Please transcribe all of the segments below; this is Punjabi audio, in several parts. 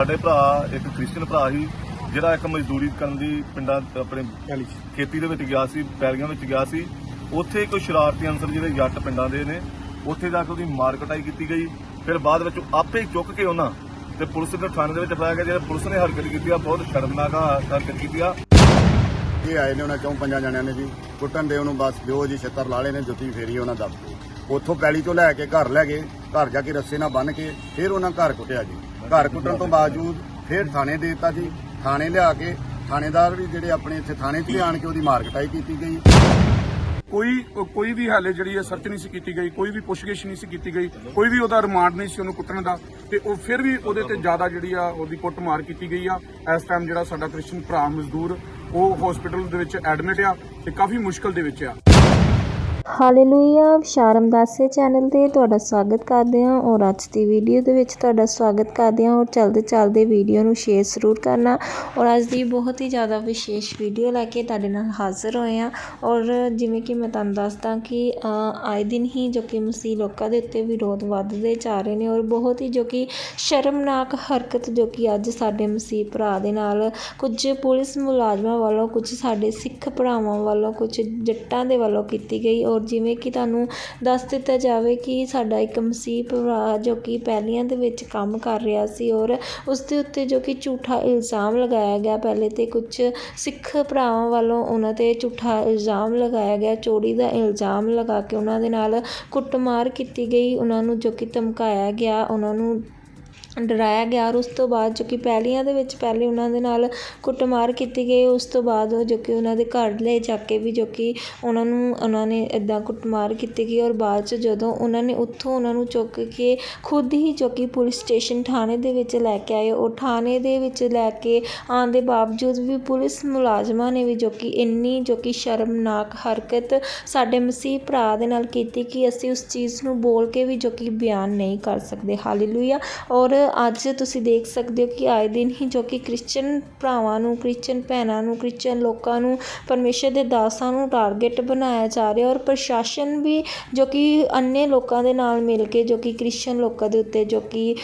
ਸਾਡੇ ਭਰਾ ਇੱਕ ਕ੍ਰਿਸਚੀਅਨ ਭਰਾ ਸੀ ਜਿਹੜਾ ਇੱਕ ਮਜ਼ਦੂਰੀ ਕਰਨ ਦੀ ਪਿੰਡਾਂ ਆਪਣੇ ਖੇਤੀ ਦੇ ਵਿੱਚ ਗਿਆ ਸੀ ਪੈਲੀਆਂ ਵਿੱਚ ਗਿਆ ਸੀ। ਉੱਥੇ ਕੋਈ ਸ਼ਰਾਰਤੀ ਅੰਸਰ ਜਿਹੜੇ ਜੱਟ ਪਿੰਡਾਂ ਦੇ ਨੇ ਉੱਥੇ ਜਾ ਕੇ ਉਹਦੀ ਮਾਰ ਕਟਾਈ ਕੀਤੀ ਗਈ। ਫਿਰ ਬਾਅਦ ਵਿੱਚ ਆਪੇ ਚੁੱਕ ਕੇ ਉਹਨਾਂ ਤੇ ਪੁਲਿਸ ਦੇ ਥਾਣੇ ਦੇ ਵਿੱਚ ਫੜਾਇਆ ਗਿਆ ਜਿਹੜਾ ਪੁਲਿਸ ਨੇ ਹਰਕਤ ਕੀਤੀ ਆ ਬਹੁਤ ਸ਼ਰਮਨਾਕ ਹਰਕਤ ਕੀਤੀ ਆ। ਇਹ ਆਏ ਨੇ ਉਹਨਾਂ ਚੋਂ ਪੰਜਾਂ ਜਣਿਆਂ ਨੇ ਜੀ। ਕੁੱਟਣ ਦੇ ਉਹਨੂੰ ਬਸ ਦਿਓ ਜੀ ਛੱਤਰ ਲਾਲੇ ਨੇ ਜੁੱਤੀ ਫੇਰੀ ਉਹਨਾਂ ਦੱਬ ਉੱਥੋਂ ਪੈਲੀ ਤੋਂ ਲੈ ਕੇ ਘਰ ਲੈ ਗਏ ਘਰ ਜਾ ਕੇ ਰੱਸੇ ਨਾਲ ਬੰਨ੍ਹ ਕੇ ਫਿਰ ਉਹਨਾਂ ਘਰ ਕੁੱਟਿਆ ਜੀ। ਘਰ ਕੁੱਟਣ ਤੋਂ ਬਾਵਜੂਦ ਫਿਰ ਥਾਣੇ ਦੇ ਦਿੱਤਾ ਜੀ। ਥਾਣੇ ਲਿਆ ਕੇ ਥਾਣੇਦਾਰ ਵੀ ਜਿਹੜੇ ਆਪਣੇ ਇੱਥੇ ਥਾਣੇ 'ਚ ਲਿਆਣ ਕੇ ਉਹਦੀ ਮਾਰ ਕਟਾਈ ਕੀਤੀ ਗਈ। ਕੋਈ ਕੋਈ ਵੀ ਹਾਲੇ ਜਿਹੜੀ ਹੈ ਸਰਚ ਨਹੀਂ ਸੀ ਕੀਤੀ ਗਈ, ਕੋਈ ਵੀ ਪੁੱਛਗਿੱਛ ਨਹੀਂ ਸੀ ਕੀਤੀ ਗਈ, ਕੋਈ ਵੀ ਉਹਦਾ ਰਿਮਾਂਡ ਨਹੀਂ ਸੀ ਉਹਨੂੰ ਕੁੱਟਣ ਦਾ ਤੇ ਉਹ ਫਿਰ ਵੀ ਉਹਦੇ ਤੇ ਜ਼ਿਆਦਾ ਜਿਹੜੀ ਆ ਉਹਦੀ ਕੁੱਟਮਾਰ ਕੀਤੀ ਗਈ ਆ। ਇਸ ਟਾਈਮ ਜਿਹੜਾ ਸਾਡਾ ਕ੍ਰਿਸ਼ਨ ਭਰਾ ਮਜ਼ਦੂਰ, ਉਹ ਹਸਪੀਟਲ ਦੇ ਵਿੱਚ ਐਡਮਿਟ ਆ ਤੇ ਕਾਫੀ ਮੁਸ਼ਕਲ ਦੇ ਵਿੱਚ ਆ। ਹਾਲੇਲੂਇਆ। ਸ਼ਾਰਮ ਦਾਸੇ ਚੈਨਲ ਤੇ ਤੁਹਾਡਾ ਸਵਾਗਤ ਕਰਦੇ ਹਾਂ। ਔਰ ਅੱਜ ਦੀ ਵੀਡੀਓ ਦੇ ਵਿੱਚ ਤੁਹਾਡਾ ਸਵਾਗਤ ਕਰਦੇ ਹਾਂ। ਔਰ ਚਲਦੇ ਚਲਦੇ ਵੀਡੀਓ ਨੂੰ ਸ਼ੇਅਰ ਜ਼ਰੂਰ ਕਰਨਾ। ਔਰ ਅੱਜ ਦੀ ਬਹੁਤ ਹੀ ਜ਼ਿਆਦਾ ਵਿਸ਼ੇਸ਼ ਵੀਡੀਓ ਲੈ ਕੇ ਤੁਹਾਡੇ ਨਾਲ ਹਾਜ਼ਰ ਹੋਏ ਹਾਂ। ਔਰ ਜਿਵੇਂ ਕਿ ਮੈਂ ਤੁਹਾਨੂੰ ਦੱਸਦਾ ਕਿ ਆਏ ਦਿਨ ਹੀ ਜੋ ਕਿ ਮਸੀਹ ਲੋਕਾਂ ਦੇ ਉੱਤੇ ਵਿਰੋਧ ਵੱਧਦੇ ਜਾ ਰਹੇ ਨੇ। ਔਰ ਬਹੁਤ ਹੀ ਜੋ ਕਿ ਸ਼ਰਮਨਾਕ ਹਰਕਤ ਜੋ ਕਿ ਅੱਜ ਸਾਡੇ ਮਸੀਹ ਭਰਾ ਦੇ ਨਾਲ ਕੁਝ ਪੁਲਿਸ ਮੁਲਾਜ਼ਮਾਂ ਵੱਲੋਂ, ਕੁਝ ਸਾਡੇ ਸਿੱਖ ਭਰਾਵਾਂ ਵੱਲੋਂ, ਕੁਝ ਜੱਟਾਂ ਦੇ ਵੱਲੋਂ ਕੀਤੀ ਗਈ। ਔਰ ਜਿਵੇਂ ਕਿ ਤੁਹਾਨੂੰ ਦੱਸ ਦਿੱਤਾ ਜਾਵੇ ਕਿ ਸਾਡਾ ਇੱਕ ਮਸੀਹ ਭਰਾ ਜੋ ਕਿ ਪਹਿਲੀਆਂ ਦੇ ਵਿੱਚ ਕੰਮ ਕਰ ਰਿਹਾ ਸੀ ਔਰ ਉਸ ਦੇ ਉੱਤੇ ਜੋ ਕਿ ਝੂਠਾ ਇਲਜ਼ਾਮ ਲਗਾਇਆ ਗਿਆ। ਪਹਿਲੇ ਤਾਂ ਕੁਛ ਸਿੱਖ ਭਰਾਵਾਂ ਵੱਲੋਂ ਉਹਨਾਂ ਤੇ ਝੂਠਾ ਇਲਜ਼ਾਮ ਲਗਾਇਆ ਗਿਆ। ਚੋਰੀ ਦਾ ਇਲਜ਼ਾਮ ਲਗਾ ਕੇ ਉਹਨਾਂ ਦੇ ਨਾਲ ਕੁੱਟਮਾਰ ਕੀਤੀ ਗਈ। ਉਹਨਾਂ ਨੂੰ ਜੋ ਕਿ ਧਮਕਾਇਆ ਗਿਆ, ਉਹਨਾਂ ਨੂੰ ਡਰਾਇਆ ਗਿਆ ਔਰ ਉਸ ਤੋਂ ਬਾਅਦ ਜੋ ਕਿ ਪਹਿਲੀਆਂ ਦੇ ਵਿੱਚ ਪਹਿਲੇ ਉਹਨਾਂ ਦੇ ਨਾਲ ਕੁੱਟਮਾਰ ਕੀਤੀ ਗਈ, ਉਸ ਤੋਂ ਬਾਅਦ ਉਹ ਜੋ ਕਿ ਉਹਨਾਂ ਦੇ ਘਰ ਲੈ ਜਾ ਕੇ ਵੀ ਜੋ ਕਿ ਉਹਨਾਂ ਨੂੰ, ਉਹਨਾਂ ਨੇ ਇੱਦਾਂ ਕੁੱਟਮਾਰ ਕੀਤੀ ਗਈ ਔਰ ਬਾਅਦ ਚ ਜਦੋਂ ਉਹਨਾਂ ਨੇ ਉੱਥੋਂ ਉਹਨਾਂ ਨੂੰ ਚੁੱਕ ਕੇ ਖੁਦ ਹੀ ਜੋ ਕਿ ਪੁਲਿਸ ਸਟੇਸ਼ਨ ਥਾਣੇ ਦੇ ਵਿੱਚ ਲੈ ਕੇ ਆਏ, ਉਹ ਥਾਣੇ ਦੇ ਵਿੱਚ ਲੈ ਕੇ ਆਉਣ ਦੇ ਬਾਵਜੂਦ ਵੀ ਪੁਲਿਸ ਮੁਲਾਜ਼ਮਾਂ ਨੇ ਵੀ ਜੋ ਕਿ ਇੰਨੀ ਜੋ ਕਿ ਸ਼ਰਮਨਾਕ ਹਰਕਤ ਸਾਡੇ ਮਸੀਹ ਭਰਾ ਦੇ ਨਾਲ ਕੀਤੀ ਕਿ ਅਸੀਂ ਉਸ ਚੀਜ਼ ਨੂੰ ਬੋਲ ਕੇ ਵੀ ਜੋ ਕਿ ਬਿਆਨ ਨਹੀਂ ਕਰ ਸਕਦੇ। ਹਾਲੇਲੂਇਆ। ਔਰ ਅੱਜ ਤੁਸੀਂ ਦੇਖ ਸਕਦੇ ਹੋ ਕਿ ਆਏ ਦਿਨ ਹੀ ਜੋ ਕਿ ਕ੍ਰਿਸਚਨ ਭਰਾਵਾਂ ਨੂੰ, ਕ੍ਰਿਸਚਨ ਭੈਣਾਂ ਨੂੰ, ਕ੍ਰਿਸਚਨ ਲੋਕਾਂ ਨੂੰ ਪਰਮੇਸ਼ਰ ਦੇ ਦਾਸਾਂ ਨੂੰ ਟਾਰਗੇਟ ਬਣਾਇਆ ਜਾ ਰਿਹਾ ਔਰ ਪ੍ਰਸ਼ਾਸਨ ਵੀ ਜੋ ਕਿ ਅੰਨੇ ਲੋਕਾਂ ਦੇ ਨਾਲ ਮਿਲ ਕੇ ਜੋ ਕਿ ਕ੍ਰਿਸ਼ਚਨ ਲੋਕਾਂ ਦੇ ਉੱਤੇ ਜੋ ਕਿ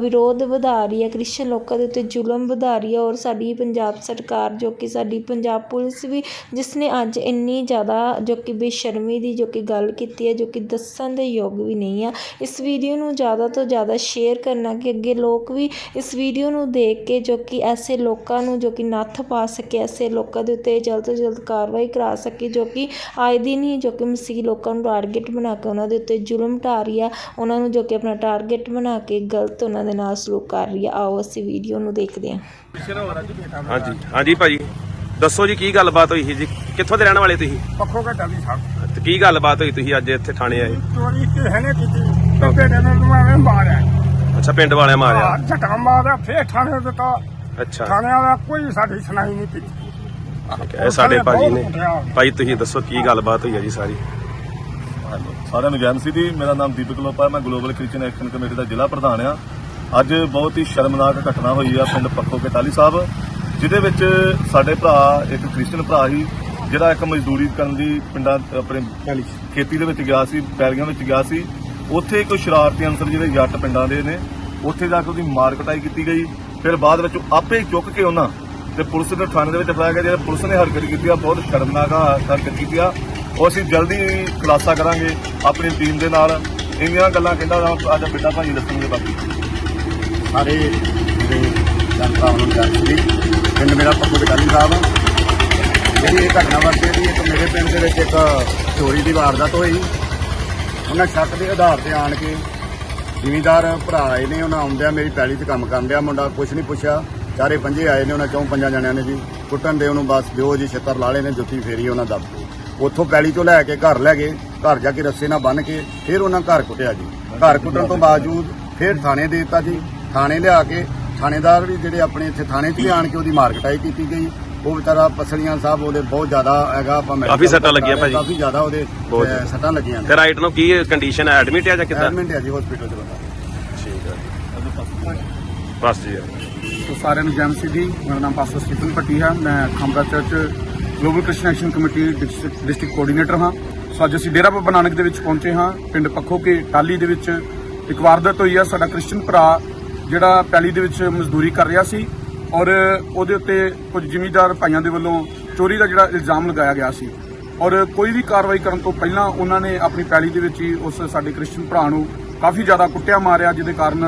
ਵਿਰੋਧ ਵਧਾ ਰਹੀ ਹੈ, ਕ੍ਰਿਸ਼ਚਨ ਲੋਕਾਂ ਦੇ ਉੱਤੇ ਜ਼ੁਲਮ ਵਧਾ ਰਹੀ ਹੈ ਔਰ ਸਾਡੀ ਪੰਜਾਬ ਸਰਕਾਰ ਜੋ ਕਿ ਸਾਡੀ ਪੰਜਾਬ ਪੁਲਿਸ ਵੀ ਜਿਸ ਨੇ ਅੱਜ ਇੰਨੀ ਜ਼ਿਆਦਾ ਜੋ ਕਿ ਬੇਸ਼ਰਮੀ ਦੀ ਜੋ ਕਿ ਗੱਲ ਕੀਤੀ ਹੈ ਜੋ ਕਿ ਦੱਸਣ ਦੇ ਯੋਗ ਵੀ ਨਹੀਂ ਆ। ਇਸ ਵੀਡੀਓ ਨੂੰ ਜ਼ਿਆਦਾ ਤੋਂ ਜ਼ਿਆਦਾ ਸ਼ੇਅਰ ਕਰਨਾ ਕਿ ਅੱਗੇ ਲੋਕ ਵੀ ਇਸ ਵੀਡੀਓ ਨੂੰ ਦੇਖ ਕੇ ਜੋ ਕਿ ਐਸੇ ਲੋਕਾਂ ਨੂੰ ਜੋ ਕਿ ਨੱਥ ਪਾ ਸਕੇ ਐਸੇ ਲੋਕਾਂ ਦੇ ਉੱਤੇ ਜਲਦ ਤੋਂ ਜਲਦ ਕਾਰਵਾਈ ਕਰਾ ਸਕੇ ਜੋ ਕਿ ਆਏ ਦਿਨ ਹੀ ਜੋ ਕਿ ਮਸੀਹ ਲੋਕਾਂ ਨੂੰ ਟਾਰਗੇਟ ਬਣਾ ਕੇ ਉਹਨਾਂ ਦੇ ਉੱਤੇ ਜ਼ੁਲਮ ਢਾ ਰਹੀ ਆ ਉਹਨਾਂ ਨੂੰ ਜੋ ਕਿ ਆਪਣਾ ਟਾਰਗੇਟ ਬਣਾ ਕੇ ਗਲਤ ਉਹਨਾਂ ਦੇ ਨਾਲ ਸਲੂਕ ਕਰ ਰਹੀ ਆ। ਆਓ ਅਸੀਂ ਵੀਡੀਓ ਨੂੰ ਦੇਖਦੇ ਹਾਂ। ਹਾਂਜੀ ਹਾਂਜੀ ਭਾਜੀ। ਦੱਸੋ ਜੀ ਕੀ ਗੱਲਬਾਤ ਹੋਈ ਸੀ ਜੀ? ਕਿੱਥੋਂ ਦੇ ਰਹਿਣ ਵਾਲੇ ਤੁਸੀਂ? ਪੱਖੋ ਘਟਾ ਵੀ ਸਾਹਿਬ। ਤੇ ਕੀ ਗੱਲਬਾਤ ਹੋਈ ਤੁਸੀਂ ਅੱਜ ਇੱਥੇ ਥਾਣੇ ਆਏ? ਚੋਰੀ ਕਿਸੇ ਨੇ ਕੀਤੀ। ਤੇ ਬੇਟੇ ਨੂੰ ਮਾਰਿਆ। ਅੱਛਾ ਪਿੰਡ ਵਾਲਿਆਂ ਮਾਰਿਆ? ਝਟਾ ਮਾਰਿਆ ਫੇਰ ਥਾਣੇ ਦਿੱਤਾ। ਅੱਛਾ। ਥਾਣੇ ਵਾਲਾ ਕੋਈ ਸਾਡੀ ਸੁਣਾਈ ਨਹੀਂ ਕੀਤੀ ਠੀਕ ਹੈ, ਇਹ ਸਾਡੇ ਭਾਜੀ ਨੇ। ਭਾਜੀ ਤੁਸੀਂ ਦੱਸੋ ਕੀ ਗੱਲਬਾਤ ਹੋਈ ਹੈ ਜੀ ਸਾਰੀ? ਸਾਰਿਆਂ ਨੂੰ ਜੈ ਮਸੀਹ ਦੀ ਮੇਰਾ ਨਾਮ ਦੀਪਕ ਲੋਪਾ ਮੈਂ ਗਲੋਬਲ ਕ੍ਰਿਸਚੀਅਨ ਐਕਸ਼ਨ ਕਮੇਟੀ ਦਾ ਜ਼ਿਲ੍ਹਾ ਪ੍ਰਧਾਨ ਆ। ਅੱਜ ਬਹੁਤ ਹੀ ਸ਼ਰਮਨਾਕ ਘਟਨਾ ਹੋਈ ਆ ਪਿੰਡ ਪੱਖੋ ਕੇ ਟਾਲੀ ਸਾਹਿਬ ਜਿਹਦੇ ਵਿੱਚ ਸਾਡੇ ਭਰਾ ਇੱਕ ਕ੍ਰਿਸਚੀਅਨ ਭਰਾ ਸੀ ਜਿਹੜਾ ਇੱਕ ਮਜ਼ਦੂਰੀ ਕਰਨ ਦੀ ਪਿੰਡਾਂ ਆਪਣੇ ਖੇਤੀ ਦੇ ਵਿੱਚ ਗਿਆ ਸੀ ਪੈਲੀਆਂ ਵਿੱਚ ਗਿਆ ਸੀ। ਉੱਥੇ ਕੋਈ ਸ਼ਰਾਰਤੀ ਅੰਸਰ ਜਿਹੜੇ ਜੱਟ ਪਿੰਡਾਂ ਦੇ ਨੇ ਉੱਥੇ ਜਾ ਕੇ ਉਹਦੀ ਮਾਰ ਕਟਾਈ ਕੀਤੀ ਗਈ। ਫਿਰ ਬਾਅਦ ਵਿੱਚ ਆਪੇ ਚੁੱਕ ਕੇ ਉਹਨਾਂ ਤੇ ਪੁਲਿਸ ਦੇ ਥਾਣੇ ਦੇ ਵਿੱਚ ਫੜਾਇਆ ਗਿਆ ਜਿਹੜਾ ਪੁਲਿਸ ਨੇ ਹਰਕਤ ਕੀਤੀ ਆ ਬਹੁਤ ਸ਼ਰਮਨਾਕ ਹਰਕਤ ਕੀਤੀ ਆ। ਉਹ ਅਸੀਂ ਜਲਦੀ ਖੁਲਾਸਾ ਕਰਾਂਗੇ ਆਪਣੀ ਟੀਮ ਦੇ ਨਾਲ। ਇੰਨੀਆਂ ਗੱਲਾਂ ਕਹਿੰਦਾ ਵਾ, ਅੱਜ ਬਿੱਟਾ ਭਾਜੀ ਦੱਸਣਗੇ ਬਾਕੀ। ਸਾਰੇ ਜਿਹੜੇ ਜਨਤਾ ਨੂੰ ਜਾਣਦੀ ਪਿੰਡ ਮੇਰਾ ਪੱਪੂ ਬਟਾਲੀ ਸਾਹਿਬ ਜਿਹੜੀ ਇਹ ਘਟਨਾ ਵਾਪਰੀ ਦੀ ਇੱਕ ਮੇਰੇ ਪਿੰਡ ਦੇ ਵਿੱਚ ਇੱਕ ਚੋਰੀ ਦੀ ਵਾਰਦਾਤ ਹੋਈ। ਉਹਨਾਂ ਸ਼ੱਕ ਦੇ ਆਧਾਰ ਤੇ ਆਣ ਕੇ ਜ਼ਿਮੀਦਾਰ ਭਰਾ ਆਏ ਨੇ, ਉਹਨਾਂ ਆਉਂਦਿਆਂ ਮੇਰੀ ਪੈਲੀ 'ਚ ਕੰਮ ਕਰਨ ਡਿਆ ਮੁੰਡਾ ਕੁਛ ਨਹੀਂ ਪੁੱਛਿਆ। ਚਾਰੇ ਪੰਜੇ ਆਏ ਨੇ, ਉਹਨਾਂ ਚੋਂ ਪੰਜਾਂ ਜਣਿਆਂ ਨੇ ਜੀ। ਕੁੱਟਣ ਦੇ ਉਹਨੂੰ ਬਸ ਦਿਓ ਜੀ, ਛੱਤਰ ਲਾਲੇ ਨੇ, ਜੁੱਤੀ ਫੇਰੀ ਉਹਨਾਂ ਦੱਬ ਕੇ। ਉੱਥੋਂ ਪੈਲੀ ਤੋਂ ਲੈ ਕੇ ਘਰ ਲੈ ਗਏ, ਘਰ ਜਾ ਕੇ ਰੱਸੇ ਨਾਲ ਬੰਨ੍ਹ ਕੇ ਫਿਰ ਉਹਨਾਂ ਘਰ ਕੁੱਟਿਆ ਜੀ। ਘਰ ਕੁੱਟਣ ਤੋਂ ਬਾਵਜੂਦ ਫਿਰ ਥਾਣੇ ਦੇ ਦਿੱਤਾ ਜੀ। ਥਾਣੇ ਲਿਆ ਕੇ ਥਾਣੇਦਾਰ ਵੀ ਜਿਹੜੇ ਆਪਣੇ ਇੱਥੇ ਥਾਣੇ 'ਚ ਲਿਆਣ ਕੇ ਉਹਦੀ ਮਾਰ ਕਟਾਈ ਕੀਤੀ ਗਈ। ਉਹ ਵਿਚਾਰਾ ਪਸਲੀਆਂ ਸਾਹਿਬ ਉਹਦੇ ਬਹੁਤ ਜ਼ਿਆਦਾ ਹੈਗਾ ਆਪਾਂ medical ਕਾਫੀ ਸੱਟਾਂ ਲੱਗੀਆਂ ਭਾਜੀ। ਕਾਫੀ ਜ਼ਿਆਦਾ ਉਹਦੇ ਬਹੁਤ ਅਹ, ਸੱਟਾਂ ਲੱਗੀਆਂ ਨੇ। ਤੇ ਰਾਈਟ ਨੂੰ ਕੀ ਕੰਡੀਸ਼ਨ ਹੈ? ਐਡਮਿਟ ਹੈ ਜਾਂ ਕਿੱਦਾਂ? ਐਡਮਿਟ ਹੈ ਜੀ ਹਸਪੀਟਲ 'ਚ ਬੰਦਾ। ਠੀਕ ਹੈ। ਬਸ ਜੀ। ਸੋ ਸਾਰਿਆਂ ਨੂੰ ਜੈ ਮਸੀਹ ਦੀ ਮੇਰਾ ਨਾਮ ਪਾਸਟਰ ਸਟੀਫਨ ਪੱਟੀ ਹੈ। ਮੈਂ Khambra church global Christian action committee district coordinator ਹਾਂ। ਸੋ ਅੱਜ ਅਸੀਂ ਡੇਰਾ ਬਾਬਾ ਨਾਨਕ ਦੇ ਵਿੱਚ ਪਹੁੰਚੇ ਹਾਂ ਪਿੰਡ ਪੱਖੋ ਕੇ ਟਾਲੀ ਦੇ ਵਿੱਚ। ਇੱਕ ਵਾਰਦਾਤ ਹੋਈ ਆ ਸਾਡਾ ਕ੍ਰਿਸਚੀਅਨ ਭਰਾ ਜਿਹੜਾ ਪੈਲੀ ਦੇ ਵਿੱਚ ਮਜ਼ਦੂਰੀ ਕਰ ਰਿਹਾ ਸੀ। ਔਰ ਉਹਦੇ ਉੱਤੇ ਕੁਝ ਜ਼ਿਮੀਂਦਾਰ ਭਾਈਆਂ ਦੇ ਵੱਲੋਂ ਚੋਰੀ ਦਾ ਜਿਹੜਾ ਇਲਜ਼ਾਮ ਲਗਾਇਆ ਗਿਆ ਸੀ। ਔਰ ਕੋਈ ਵੀ ਕਾਰਵਾਈ ਕਰਨ ਤੋਂ ਪਹਿਲਾਂ ਉਹਨਾਂ ਨੇ ਆਪਣੀ ਪੈਲੀ ਦੇ ਵਿੱਚ ਹੀ ਉਸ ਸਾਡੇ ਕ੍ਰਿਸਚੀਅਨ ਭਰਾ ਨੂੰ ਕਾਫੀ ਜ਼ਿਆਦਾ ਕੁੱਟਿਆ ਮਾਰਿਆ, ਜਿਹਦੇ ਕਾਰਨ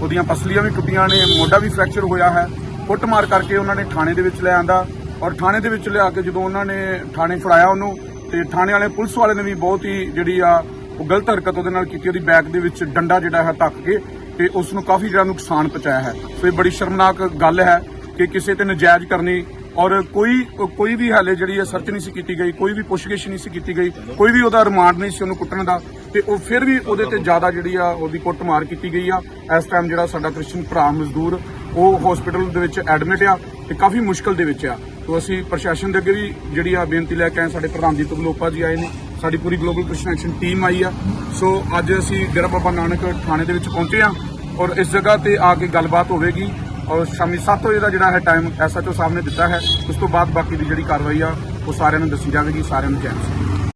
ਉਹਦੀਆਂ ਪਸਲੀਆਂ ਵੀ ਟੁੱਟੀਆਂ ਨੇ, ਮੋਢਾ ਵੀ ਫ੍ਰੈਕਚਰ ਹੋਇਆ ਹੈ। ਕੁੱਟਮਾਰ ਕਰਕੇ ਉਹਨਾਂ ਨੇ ਥਾਣੇ ਦੇ ਵਿੱਚ ਲੈ ਆਂਦਾ ਔਰ ਥਾਣੇ ਦੇ ਵਿੱਚ ਲਿਆ ਕੇ ਜਦੋਂ ਉਹਨਾਂ ਨੇ ਥਾਣੇ ਫੜਾਇਆ ਉਹਨੂੰ ਤੇ ਥਾਣੇ ਵਾਲੇ ਪੁਲਿਸ ਵਾਲੇ ਨੇ ਵੀ ਬਹੁਤ ਹੀ ਜਿਹੜੀ ਆ ਉਹ ਗਲਤ ਹਰਕਤ ਉਹਦੇ ਨਾਲ ਕੀਤੀ, ਉਹਦੀ ਬੈਕ ਦੇ ਵਿੱਚ ਡੰਡਾ ਜਿਹੜਾ ਹੈ ਧੱਕ ਕੇ ਤੇ ਉਸ ਨੂੰ ਕਾਫੀ ਜਿਹੜਾ ਨੁਕਸਾਨ ਪਹੁੰਚਾਇਆ ਹੈ। ਸੋ ਇਹ ਬੜੀ ਸ਼ਰਮਨਾਕ ਗੱਲ ਹੈ ਕਿ ਕਿਸੇ ਤੇ ਨਜਾਇਜ਼ ਕਰਨੀ ਔਰ ਕੋਈ ਕੋਈ ਵੀ ਹਾਲੇ ਜਿਹੜੀ ਹੈ ਸਰਚ ਨਹੀਂ ਸੀ ਕੀਤੀ ਗਈ, ਕੋਈ ਵੀ ਪੁੱਛਗਿੱਛ ਨਹੀਂ ਸੀ ਕੀਤੀ ਗਈ, ਕੋਈ ਵੀ ਉਹਦਾ ਰਿਮਾਂਡ ਨਹੀਂ ਸੀ ਉਹਨੂੰ ਕੁੱਟਣ ਦਾ ਤੇ ਉਹ ਫਿਰ ਵੀ ਉਹਦੇ ਤੇ ਜ਼ਿਆਦਾ ਜਿਹੜੀ ਆ ਉਹਦੀ ਕੁੱਟਮਾਰ ਕੀਤੀ ਗਈ ਆ। ਇਸ ਟਾਈਮ ਜਿਹੜਾ ਸਾਡਾ ਕ੍ਰਿਸ਼ਨ ਭਰਾ ਮਜ਼ਦੂਰ, ਉਹ ਹਸਪੀਟਲ ਦੇ ਵਿੱਚ ਐਡਮਿਟ ਆ ਤੇ ਕਾਫੀ ਮੁਸ਼ਕਲ ਦੇ ਵਿੱਚ ਆ। ਤੋਂ ਅਸੀਂ ਪ੍ਰਸ਼ਾਸਨ ਦੇ ਅੱਗੇ ਵੀ ਜਿਹੜੀ ਆ ਬੇਨਤੀ ਲੈ ਕੇ ਆਏ ਸਾਡੇ ਪ੍ਰਧਾਨ ਜੀ ਤੁਗਲੋਪਾ ਜੀ ਆਏ ਨੇ, ਸਾਡੀ ਪੂਰੀ ਗਲੋਬਲ ਕ੍ਰਿਸ਼ਨ ਐਕਸ਼ਨ ਟੀਮ ਆਈ ਆ। ਸੋ ਅੱਜ ਅਸੀਂ ਡੇਰਾ ਬਾਬਾ ਨਾਨਕ ਥਾਣੇ ਦੇ ਵਿੱਚ ਪਹੁੰਚੇ ਆ ਔਰ ਇਸ ਜਗ੍ਹਾ ਤੇ ਆ ਕੇ ਗੱਲਬਾਤ ਹੋਵੇਗੀ ਔਰ ਸ਼ਾਮੀ 7 ਵਜੇ ਦਾ ਜਿਹੜਾ ਹੈ ਟਾਈਮ ਐਸਐਚਓ ਸਾਹਿਬ ਨੇ ਦਿੱਤਾ ਹੈ, ਉਸ ਤੋਂ ਬਾਅਦ ਬਾਕੀ ਦੀ ਜਿਹੜੀ ਕਾਰਵਾਈ ਆ, ਉਹ ਸਾਰਿਆਂ ਨੂੰ ਦੱਸੀ ਜਾਵੇਗੀ, ਸਾਰਿਆਂ ਨੂੰ ਚੈਨ